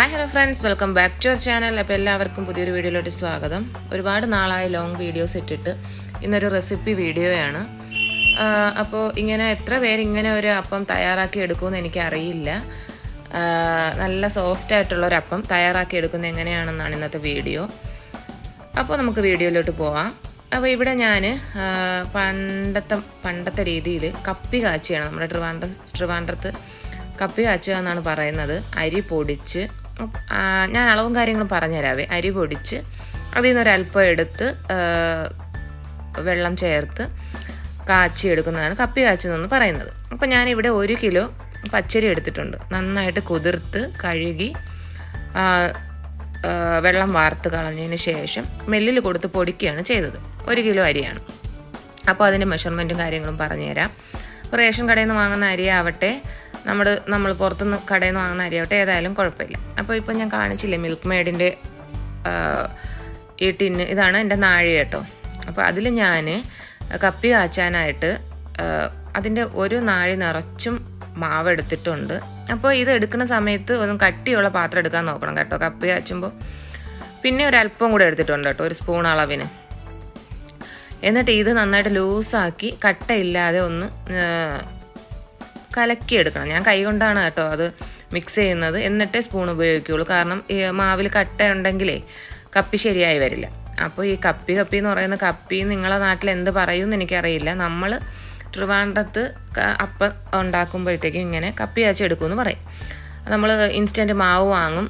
Hi hello friends welcome back to our channel അപ്പോൾ എല്ലാവർക്കും പുതിയൊരു വീഡിയോയിലോട്ട് സ്വാഗതം. ഒരുപാട് നാളായി ലോങ് വീഡിയോസ് ഇട്ടിട്ട് ഇന്നൊരു റെസിപ്പി വീഡിയോയാണ് അപ്പോൾ ഇങ്ങനെ എത്ര പേര് ഇങ്ങനെ ഒരു അപ്പം തയ്യാറാക്കി എടുക്കുമെന്ന് എനിക്കറിയില്ല. നല്ല സോഫ്റ്റ് ആയിട്ടുള്ള ഒരു അപ്പം തയ്യാറാക്കി എടുക്കുന്നത് എങ്ങനെയാണെന്നാണ് ഇന്നത്തെ വീഡിയോ അപ്പോൾ നമുക്ക് വീഡിയോയിലോട്ട് പോവാം. അപ്പോൾ ഇവിടെ ഞാൻ പണ്ടത്തെ പണ്ടത്തെ രീതിയിൽ കപ്പി കാച്ചിയാണ്. നമ്മുടെ ട്രിവാൻഡ്ര ട്രിവാൻഡ്രത്ത് കപ്പി കാച്ചുക എന്നാണ് പറയുന്നത്. അരി പൊടിച്ച് ഞാൻ അളവും കാര്യങ്ങളും പറഞ്ഞുതരാവേ അരി പൊടിച്ച് അതിൽ നിന്നൊരല്പം എടുത്ത് വെള്ളം ചേർത്ത് കാച്ചി എടുക്കുന്നതാണ് കപ്പി കാച്ചുന്നതെന്ന് പറയുന്നത്. അപ്പോൾ ഞാനിവിടെ ഒരു കിലോ പച്ചരി എടുത്തിട്ടുണ്ട്. നന്നായിട്ട് കുതിർത്ത് കഴുകി വെള്ളം വാർത്ത് കളഞ്ഞതിന് ശേഷം മെല്ലിൽ കൊടുത്ത് പൊടിക്കുകയാണ് ചെയ്തത്. ഒരു കിലോ അരിയാണ്. അപ്പോൾ അതിന്റെ മെഷർമെന്റും കാര്യങ്ങളും പറഞ്ഞുതരാം. റേഷൻ കടയിൽ നിന്ന് വാങ്ങുന്ന അരിയാവട്ടെ നമ്മൾ നമ്മൾ പുറത്തുനിന്ന് കടയിൽ നിന്ന് വാങ്ങുന്ന അരിയാവട്ടെ ഏതായാലും കുഴപ്പമില്ല. അപ്പോൾ ഇപ്പോൾ ഞാൻ കാണിച്ചില്ലേ മിൽക്ക് മെയ്ഡിന്റെ ഈ ടിന്ന് ഇതാണ് എന്റെ നാഴി കേട്ടോ. അപ്പോൾ അതിൽ ഞാൻ കപ്പി കാച്ചാനായിട്ട് അതിന്റെ ഒരു നാഴി നിറച്ചും മാവ് എടുത്തിട്ടുണ്ട്. അപ്പോൾ ഇത് എടുക്കുന്ന സമയത്ത് ഒന്നും കട്ടിയുള്ള പാത്രം എടുക്കാൻ നോക്കണം കേട്ടോ. കപ്പി കാച്ചുമ്പോൾ പിന്നെ ഒരു അല്പം കൂടെ എടുത്തിട്ടുണ്ട് കേട്ടോ ഒരു സ്പൂൺ അളവിന്. എന്നിട്ട് ഇത് നന്നായിട്ട് ലൂസാക്കി കട്ടയില്ലാതെ ഒന്ന് കലക്കിയെടുക്കണം. ഞാൻ കൈ കൊണ്ടാണ് കേട്ടോ അത് മിക്സ് ചെയ്യുന്നത്. എന്നിട്ടേ സ്പൂൺ ഉപയോഗിക്കുകയുള്ളൂ കാരണം ഈ മാവിൽ കട്ട ഉണ്ടെങ്കിലേ കപ്പി ശരിയായി വരില്ല. അപ്പോൾ ഈ കപ്പി കപ്പി എന്ന് പറയുന്ന കപ്പി നിങ്ങളെ നാട്ടിൽ എന്ത് പറയുമെന്ന് എനിക്കറിയില്ല. നമ്മൾ ട്രിവാൻഡ്രത്ത് അപ്പം ഉണ്ടാക്കുമ്പോഴത്തേക്കും ഇങ്ങനെ കപ്പി അച്ചെടുക്കുമെന്ന് പറയും. നമ്മൾ ഇൻസ്റ്റന്റ് മാവ് വാങ്ങും.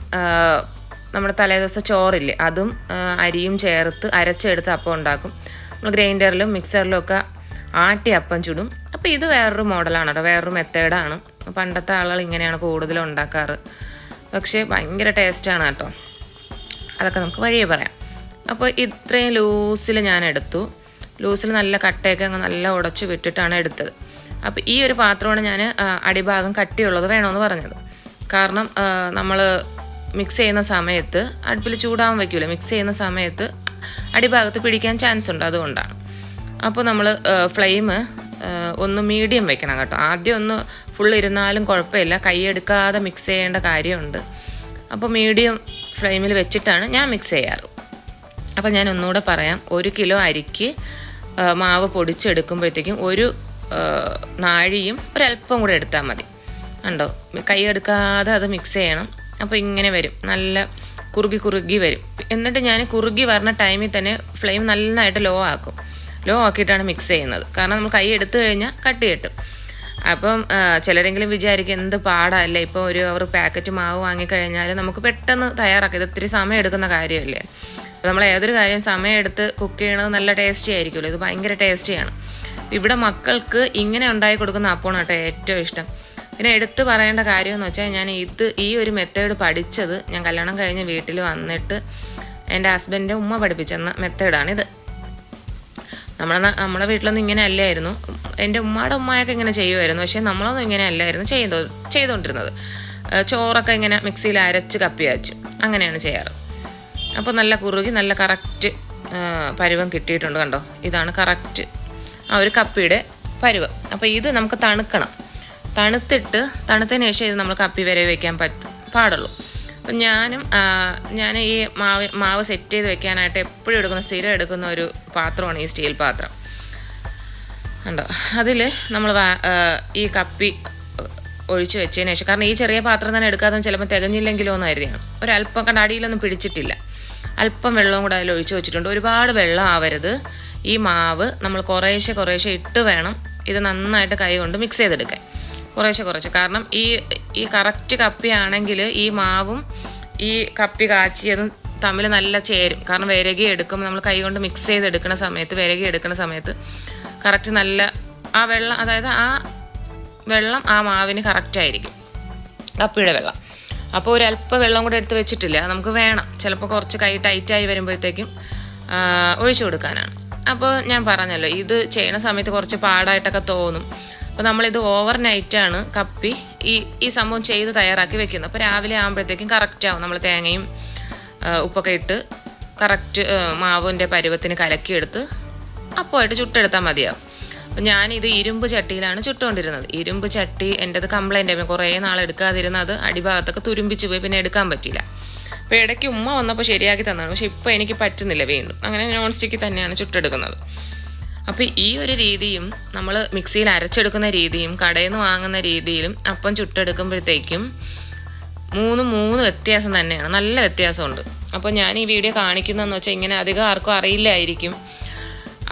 നമ്മുടെ തലേദിവസം ചോറില്ലേ അതും അരിയും ചേർത്ത് അരച്ചെടുത്ത് അപ്പം ഉണ്ടാക്കും. നമ്മൾ ഗ്രൈൻഡറിലും മിക്സറിലും ഒക്കെ ആട്ടി അപ്പം ചുടും. അപ്പോൾ ഇത് വേറൊരു മോഡലാണ് കേട്ടോ വേറൊരു മെത്തേഡാണ് പണ്ടത്തെ ആളുകൾ ഇങ്ങനെയാണ് കൂടുതലും ഉണ്ടാക്കാറ്. പക്ഷേ ഭയങ്കര ടേസ്റ്റാണ് കേട്ടോ അതൊക്കെ നമുക്ക് വഴിയെ പറയാം. അപ്പോൾ ഇത്രയും ലൂസിൽ ഞാൻ എടുത്തു. ലൂസിൽ നല്ല കട്ടയൊക്കെ അങ്ങ് നല്ല ഉടച്ച് വിട്ടിട്ടാണ് എടുത്തത്. അപ്പോൾ ഈ ഒരു പാത്രമാണ് ഞാൻ അടിഭാഗം കട്ടിയുള്ളത് വേണമെന്ന് പറഞ്ഞത്. കാരണം നമ്മൾ മിക്സ് ചെയ്യുന്ന സമയത്ത് അടുപ്പിൽ ചൂടാവാൻ വയ്ക്കില്ല മിക്സ് ചെയ്യുന്ന സമയത്ത് അടിഭാഗത്ത് പിടിക്കാൻ ചാൻസ് ഉണ്ട് അതുകൊണ്ടാണ്. അപ്പോൾ നമ്മൾ ഫ്ലെയിം ഒന്ന് മീഡിയം വെക്കണം കേട്ടോ. ആദ്യം ഒന്ന് ഫുൾ ഇരുന്നാലും കുഴപ്പമില്ല. കൈയെടുക്കാതെ മിക്സ് ചെയ്യേണ്ട കാര്യമുണ്ട്. അപ്പോൾ മീഡിയം ഫ്ലെയിമിൽ വെച്ചിട്ടാണ് ഞാൻ മിക്സ് ചെയ്യാറ്. അപ്പോൾ ഞാൻ ഒന്നുകൂടെ പറയാം. ഒരു കിലോ അരിക്ക് മാവ് പൊടിച്ചെടുക്കുമ്പോഴത്തേക്കും ഒരു നാഴിയും ഒരല്പം കൂടെ എടുത്താൽ മതി. ഉണ്ടോ കൈ എടുക്കാതെ അത് മിക്സ് ചെയ്യണം. അപ്പോൾ ഇങ്ങനെ വരും. നല്ല കുറുകി കുറുകി വരും. എന്നിട്ട് ഞാൻ കുറുകി വരുന്ന ടൈമിൽ തന്നെ ഫ്ലെയിം നന്നായിട്ട് ലോ ആക്കും. ലോ ആക്കിയിട്ടാണ് മിക്സ് ചെയ്യുന്നത്. കാരണം നമ്മൾ കൈ എടുത്തു കഴിഞ്ഞാൽ കട്ട് കിട്ടും. അപ്പം ചിലരെങ്കിലും വിചാരിക്കും എന്ത് പാടല്ലേ ഇപ്പോൾ ഒരു അവർ പാക്കറ്റ് മാവ് വാങ്ങിക്കഴിഞ്ഞാൽ നമുക്ക് പെട്ടെന്ന് തയ്യാറാക്കാം. ഇത് ഒത്തിരി സമയം എടുക്കുന്ന കാര്യമല്ലേ? നമ്മൾ ഏതൊരു കാര്യം സമയം എടുത്ത് കുക്ക് ചെയ്യണത് നല്ല ടേസ്റ്റി ആയിരിക്കുമല്ലോ. ഇത് ഭയങ്കര ടേസ്റ്റിയാണ് ഇവിടെ മക്കൾക്ക് ഇങ്ങനെ ഉണ്ടായി കൊടുക്കുന്ന അപ്പമാണ് കേട്ടോ ഏറ്റവും ഇഷ്ടം. പിന്നെ എടുത്തു പറയേണ്ട കാര്യം എന്ന് വെച്ചാൽ ഞാൻ ഇത് ഈ ഒരു മെത്തേഡ് പഠിച്ചത് ഞാൻ കല്യാണം കഴിഞ്ഞ് വീട്ടിൽ വന്നിട്ട് എന്റെ ഹസ്ബൻഡിന്റെ ഉമ്മ പഠിപ്പിച്ചെന്ന മെത്തേഡാണിത് നമ്മളെ നമ്മുടെ വീട്ടിലൊന്നും ഇങ്ങനെ അല്ലായിരുന്നു എന്റെ ഉമ്മയുടെ ഉമ്മയൊക്കെ ഇങ്ങനെ ചെയ്യുമായിരുന്നു പക്ഷേ നമ്മളൊന്നും ഇങ്ങനെ അല്ലായിരുന്നു ചെയ്തോ ചെയ്തുകൊണ്ടിരുന്നത് ചോറൊക്കെ ഇങ്ങനെ മിക്സിയിൽ അരച്ച് കപ്പി വെച്ച് അങ്ങനെയാണ് ചെയ്യാറ്. അപ്പോൾ നല്ല കുറുകി നല്ല കറക്റ്റ് പരുവം കിട്ടിയിട്ടുണ്ട് കണ്ടോ? ഇതാണ് കറക്റ്റ് ആ ഒരു കപ്പിയുടെ പരുവം. അപ്പോൾ ഇത് നമുക്ക് തണുക്കണം. തണുത്തിട്ട് തണുത്തതിന് ശേഷം ഇത് നമ്മൾ കപ്പി വരെ വയ്ക്കാൻ പറ്റും പാടുള്ളൂ. അപ്പം ഞാനും ഞാൻ ഈ മാവ് മാവ് സെറ്റ് ചെയ്ത് വെക്കാനായിട്ട് എപ്പോഴും എടുക്കുന്ന സ്ഥിരം എടുക്കുന്ന ഒരു പാത്രമാണ് ഈ സ്റ്റീൽ പാത്രം. ഉണ്ടോ അതിൽ നമ്മൾ ഈ കപ്പി ഒഴിച്ച് വെച്ചതിന് ശേഷം കാരണം ഈ ചെറിയ പാത്രം തന്നെ എടുക്കാതെ ചിലപ്പോൾ തികഞ്ഞില്ലെങ്കിലോ എന്ന് കരുതിയാണ്. ഒരല്പം കണ്ട അടിയിലൊന്നും പിടിച്ചിട്ടില്ല. അല്പം വെള്ളവും കൂടെ അതിൽ ഒഴിച്ച് വെച്ചിട്ടുണ്ട്. ഒരുപാട് വെള്ളം ആവരുത്. ഈ മാവ് നമ്മൾ കുറേശ്ശെ കുറേശ്ശെ ഇട്ട് വേണം ഇത് നന്നായിട്ട് കൈ കൊണ്ട് മിക്സ് ചെയ്തെടുക്കാൻ. കുറേശ്ശെ കുറച്ച് കാരണം ഈ ഈ കറക്റ്റ് കപ്പിയാണെങ്കിൽ ഈ മാവും ഈ കപ്പി കാച്ചിയതും തമ്മിൽ നല്ല ചേരും. കാരണം വിരകി എടുക്കുമ്പോൾ നമ്മൾ കൈ കൊണ്ട് മിക്സ് ചെയ്തെടുക്കുന്ന സമയത്ത് വിരകി എടുക്കുന്ന സമയത്ത് കറക്റ്റ് നല്ല ആ വെള്ളം അതായത് ആ വെള്ളം ആ മാവിന് കറക്റ്റ് ആയിരിക്കും. കപ്പിയുടെ വെള്ളം. അപ്പോൾ ഒരു അല്പ വെള്ളം കൂടെ എടുത്ത് വെച്ചിട്ടില്ല. നമുക്ക് വേണം. ചിലപ്പോൾ കുറച്ച് കൈ ടൈറ്റായി വരുമ്പോഴത്തേക്കും ഒഴിച്ചു കൊടുക്കാനാണ്. അപ്പോൾ ഞാൻ പറഞ്ഞല്ലോ ഇത് ചെയ്യണ സമയത്ത് കുറച്ച് പാടായിട്ടൊക്കെ തോന്നും. അപ്പോൾ നമ്മളിത് ഓവർ നൈറ്റാണ് കപ്പി ഈ ഈ സംഭവം ചെയ്ത് തയ്യാറാക്കി വെക്കുന്നത്. അപ്പോൾ രാവിലെ ആകുമ്പോഴത്തേക്കും കറക്റ്റ് ആവും. നമ്മൾ തേങ്ങയും ഉപ്പൊക്കെ ഇട്ട് കറക്റ്റ് മാവിന്റെ പരുവത്തിന് കലക്കിയെടുത്ത് അപ്പമായിട്ട് ചുട്ടെടുത്താൽ മതിയാവും. അപ്പം ഞാനിത് ഇരുമ്പ് ചട്ടിയിലാണ് ചുട്ടുകൊണ്ടിരുന്നത് ഇരുമ്പ് ചട്ടി എന്റെത് കംപ്ലൈന്റ് ആയിരുന്നു. കുറേ നാൾ എടുക്കാതിരുന്ന അത് അടിഭാഗത്തൊക്കെ തുരുമ്പിച്ച് പോയി പിന്നെ എടുക്കാൻ പറ്റില്ല അപ്പോൾ ഇടയ്ക്ക് ഉമ്മ വന്നപ്പോൾ ശരിയാക്കി തന്നതാണ്. പക്ഷെ ഇപ്പോൾ എനിക്ക് പറ്റുന്നില്ല വീണ്ടും. അങ്ങനെ നോൺ സ്റ്റിക്കിൽ തന്നെയാണ് ചുട്ടെടുക്കുന്നത്. അപ്പോൾ ഈ ഒരു രീതിയും നമ്മൾ മിക്സിയിൽ അരച്ചെടുക്കുന്ന രീതിയും കടയിൽ നിന്ന് വാങ്ങുന്ന രീതിയിലും അപ്പം ചുട്ടെടുക്കുമ്പോഴത്തേക്കും മൂന്ന് മൂന്ന് വ്യത്യാസം തന്നെയാണ്. നല്ല വ്യത്യാസമുണ്ട്. അപ്പോൾ ഞാൻ ഈ വീഡിയോ കാണിക്കുന്നതെന്ന് വെച്ചാൽ ഇങ്ങനെ അധികം ആർക്കും അറിയില്ലായിരിക്കും.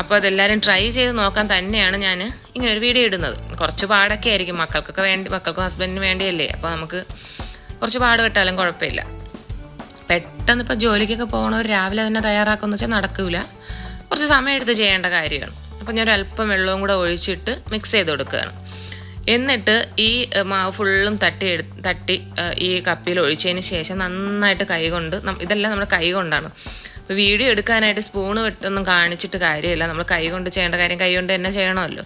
അപ്പോൾ അതെല്ലാവരും ട്രൈ ചെയ്ത് നോക്കാൻ തന്നെയാണ് ഞാൻ ഇങ്ങനെ ഒരു വീഡിയോ ഇടുന്നത്. കുറച്ച് പാടൊക്കെ ആയിരിക്കും. മക്കൾക്കൊക്കെ വേണ്ടി മക്കൾക്കും ഹസ്ബൻഡിന് വേണ്ടിയല്ലേ. അപ്പോൾ നമുക്ക് കുറച്ച് പാട് കിട്ടാലും കുഴപ്പമില്ല. പെട്ടെന്ന് ഇപ്പോൾ ജോലിക്കൊക്കെ പോകണവർ രാവിലെ തന്നെ തയ്യാറാക്കുമെന്ന് വെച്ചാൽ നടക്കില്ല കുറച്ച് സമയം എടുത്ത് ചെയ്യേണ്ട കാര്യമാണ്. അപ്പം ഞാൻ ഒരല്പം വെള്ളവും കൂടെ ഒഴിച്ചിട്ട് മിക്സ് ചെയ്ത് കൊടുക്കുകയാണ്. എന്നിട്ട് ഈ മാവ് ഫുള്ളും തട്ടി തട്ടി ഈ കപ്പിയിൽ ഒഴിച്ചതിന് ശേഷം നന്നായിട്ട് കൈകൊണ്ട് ഇതെല്ലാം നമ്മുടെ കൈ കൊണ്ടാണ്. അപ്പോൾ വീഡിയോ എടുക്കാനായിട്ട് സ്പൂണ് വിട്ടൊന്നും കാണിച്ചിട്ട് കാര്യമില്ല. നമ്മൾ കൈ കൊണ്ട് ചെയ്യേണ്ട കാര്യം കൈ കൊണ്ട് തന്നെ ചെയ്യണമല്ലോ.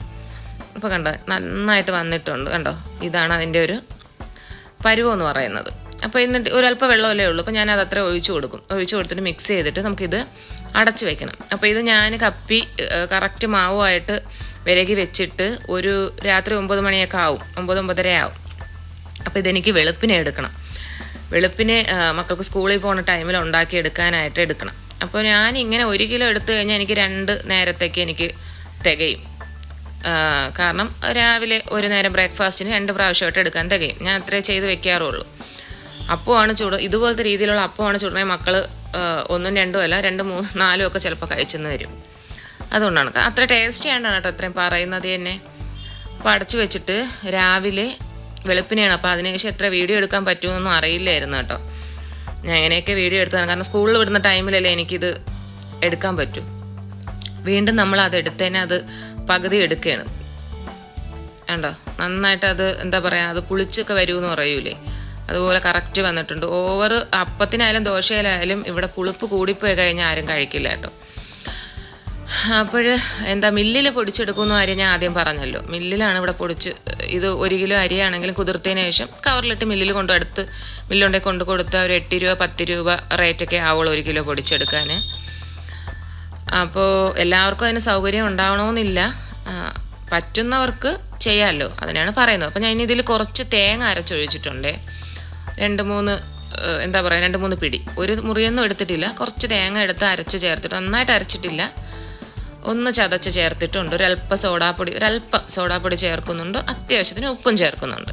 അപ്പോൾ കണ്ടോ നന്നായിട്ട് വന്നിട്ടുണ്ട് കണ്ടോ? ഇതാണ് അതിന്റെ ഒരു പരുവം എന്ന് പറയുന്നത്. അപ്പോൾ എന്നിട്ട് ഒരല്പം വെള്ളമല്ലേ ഉള്ളൂ. അപ്പോൾ ഞാൻ അത് അത്ര ഒഴിച്ചു കൊടുക്കും. ഒഴിച്ചു കൊടുത്തിട്ട് മിക്സ് ചെയ്തിട്ട് നമുക്കിത് അടച്ചു വെക്കണം. അപ്പോൾ ഇത് ഞാൻ കപ്പി കറക്റ്റ് മാവുമായിട്ട് വിരകി വെച്ചിട്ട് ഒരു രാത്രി ഒമ്പത് മണിയൊക്കെ ആവും. ഒമ്പത് ഒമ്പതര ആവും. അപ്പോൾ ഇതെനിക്ക് വെളുപ്പിനെ എടുക്കണം. വെളുപ്പിനെ മക്കൾക്ക് സ്കൂളിൽ പോകുന്ന ടൈമിൽ ഉണ്ടാക്കി എടുക്കാനായിട്ട് എടുക്കണം. അപ്പോൾ ഞാൻ ഇങ്ങനെ ഒരു കിലോ എടുത്തു കഴിഞ്ഞാൽ എനിക്ക് രണ്ട് നേരത്തേക്ക് എനിക്ക് തികയും. കാരണം രാവിലെ ഒരു നേരം ബ്രേക്ക്ഫാസ്റ്റിന് രണ്ട് പ്രാവശ്യമായിട്ട് എടുക്കാൻ തികയും. ഞാൻ അത്രേ ചെയ്ത് വെക്കാറുള്ളൂ. അപ്പമാണ് ചൂട് ഇതുപോലത്തെ രീതിയിലുള്ള അപ്പമാണ് ചൂടണേ മക്കൾ ഒന്നും രണ്ടും അല്ല രണ്ട് മൂന്ന് നാലും ഒക്കെ ചിലപ്പോൾ കഴിച്ചെന്ന് വരും. അതുകൊണ്ടാണ്. അത്ര ടേസ്റ്റി ആയിട്ടാണ് കേട്ടോ അത്രയും പറയുന്നത് തന്നെ അപ്പോൾ അടച്ചു വെച്ചിട്ട് രാവിലെ വെളുപ്പിനെയാണ്. അപ്പോൾ അതിനുശേഷം എത്ര വീഡിയോ എടുക്കാൻ പറ്റുമെന്നൊന്നും അറിയില്ലായിരുന്നു കേട്ടോ. ഞാൻ എങ്ങനെയൊക്കെ വീഡിയോ എടുത്തതാണ്. കാരണം സ്കൂളിൽ വിടുന്ന ടൈമിലല്ലേ എനിക്കിത് എടുക്കാൻ പറ്റും. വീണ്ടും നമ്മൾ അത് എടുത്തതിനെ അത് പകുതി എടുക്കുകയാണ്. കണ്ടോ? നന്നായിട്ട് അത് എന്താ പറയുക അത് പുളിച്ചൊക്കെ വരുമെന്ന് പറയൂലേ. അതുപോലെ കറക്റ്റ് വന്നിട്ടുണ്ട്. ഓവർ അപ്പത്തിനായാലും ദോശയിലായാലും ഇവിടെ പുളിപ്പ് കൂടിപ്പോയി കഴിഞ്ഞാൽ ആരും കഴിക്കില്ല കേട്ടോ. അപ്പോൾ എന്താ മില്ലിൽ പൊടിച്ചെടുക്കുന്ന അരി ഞാൻ ആദ്യം പറഞ്ഞല്ലോ. മില്ലിലാണ് ഇവിടെ പൊടിച്ച് ഇത് ഒരു കിലോ അരിയാണെങ്കിലും കുതിർത്തതിന് ശേഷം കവറിലിട്ട് മില്ലിൽ കൊണ്ടു അടുത്ത് മില്ലുണ്ടെ കൊണ്ട് കൊടുത്ത ഒരു എട്ട് രൂപ പത്ത് രൂപ റേറ്റൊക്കെ ആവുള്ളൂ ഒരു കിലോ പൊടിച്ചെടുക്കാൻ അപ്പോൾ എല്ലാവർക്കും അതിന് സൗകര്യം ഉണ്ടാവണമെന്നില്ല. പറ്റുന്നവർക്ക് ചെയ്യാമല്ലോ അതിനാണ് പറയുന്നത്. അപ്പോൾ ഞാൻ ഇതിൽ കുറച്ച് തേങ്ങ അരച്ചൊഴിച്ചിട്ടുണ്ട്. രണ്ട് മൂന്ന് എന്താ പറയുക രണ്ട് മൂന്ന് പിടി. ഒരു മുറിയൊന്നും എടുത്തിട്ടില്ല. കുറച്ച് തേങ്ങ എടുത്ത് അരച്ച് ചേർത്തിട്ട് നന്നായിട്ട് അരച്ചിട്ടില്ല. ഒന്ന് ചതച്ച് ചേർത്തിട്ടുണ്ട്. ഒരല്പ സോഡാപ്പൊടി ഒരല്പ സോഡാപ്പൊടി ചേർക്കുന്നുണ്ട്. അത്യാവശ്യത്തിന് ഉപ്പും ചേർക്കുന്നുണ്ട്.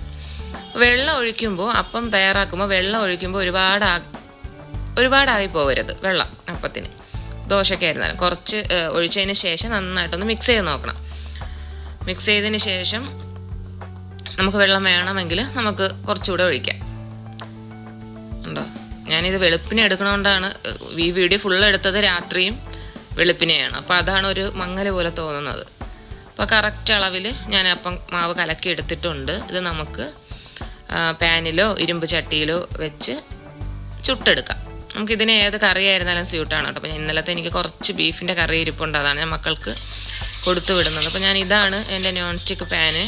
വെള്ളം ഒഴിക്കുമ്പോൾ അപ്പം തയ്യാറാക്കുമ്പോൾ വെള്ളം ഒഴിക്കുമ്പോൾ ഒരുപാട് ഒരുപാടായി പോകരുത് വെള്ളം അപ്പത്തിന്. ദോശക്കായിരുന്നാലും കുറച്ച് ഒഴിച്ചതിന് ശേഷം നന്നായിട്ടൊന്ന് മിക്സ് ചെയ്ത് നോക്കണം. മിക്സ് ചെയ്തതിന് ശേഷം നമുക്ക് വെള്ളം വേണമെങ്കിൽ നമുക്ക് കുറച്ചുകൂടെ ഒഴിക്കാം. ഞാനിത് വെളുപ്പിനെ എടുക്കണോണ്ടാണ് ഈ വീഡിയോ ഫുള്ള് എടുത്തത് രാത്രിയും വെളുപ്പിനെയാണ്. അപ്പോൾ അതാണ് ഒരു മങ്ങൽ പോലെ തോന്നുന്നത്. അപ്പോൾ കറക്റ്റ് അളവിൽ ഞാൻ അപ്പം മാവ് കലക്കി എടുത്തിട്ടുണ്ട്. ഇത് നമുക്ക് പാനിലോ ഇരുമ്പ് ചട്ടിയിലോ വെച്ച് ചുട്ടെടുക്കാം. നമുക്ക് ഇതിന് ഏത് കറി ആയിരുന്നാലും സ്യൂട്ടാണ് കേട്ടോ. അപ്പോൾ ഇന്നലത്തെ എനിക്ക് കുറച്ച് ബീഫിന്റെ കറി ഇരിപ്പുണ്ട്. അതാണ് ഞാൻ മക്കൾക്ക് കൊടുത്തു വിടുന്നത്. അപ്പോൾ ഞാൻ ഇതാണ് എന്റെ നോൺ സ്റ്റിക്ക് പാന്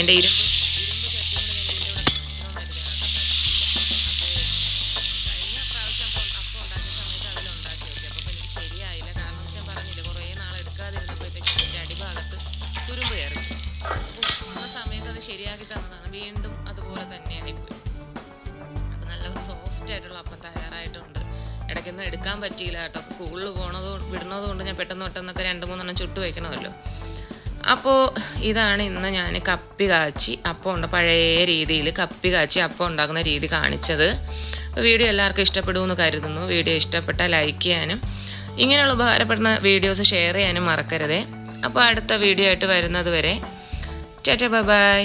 എന്റെ ഇരുമ്പ് സോഫ്റ്റ് ആയിട്ടുള്ള അപ്പം തയ്യാറായിട്ടുണ്ട്. ഇടയ്ക്കൊന്നും എടുക്കാൻ പറ്റിയില്ല കേട്ടോ. സ്കൂളിൽ പോണത് വിടുന്നത് കൊണ്ട് ഞാൻ പെട്ടെന്ന് പെട്ടെന്നൊക്കെ രണ്ട് മൂന്നെണ്ണം ചുട്ട് വയ്ക്കണമല്ലോ അപ്പോൾ ഇതാണ് ഇന്ന് ഞാൻ കപ്പി കാച്ചി അപ്പം ഉണ്ട് പഴയ രീതിയിൽ കപ്പി കാച്ചി അപ്പം ഉണ്ടാക്കുന്ന രീതി കാണിച്ചത്. വീഡിയോ എല്ലാവർക്കും ഇഷ്ടപ്പെടുമെന്ന് കരുതുന്നു. വീഡിയോ ഇഷ്ടപ്പെട്ടാൽ ലൈക്ക് ചെയ്യാനും ഇങ്ങനെയുള്ള ഉപകാരപ്പെടുന്ന വീഡിയോസ് ഷെയർ ചെയ്യാനും മറക്കരുതേ. അപ്പോൾ അടുത്ത വീഡിയോ ആയിട്ട് വരുന്നത് വരെ ബൈ ബൈ.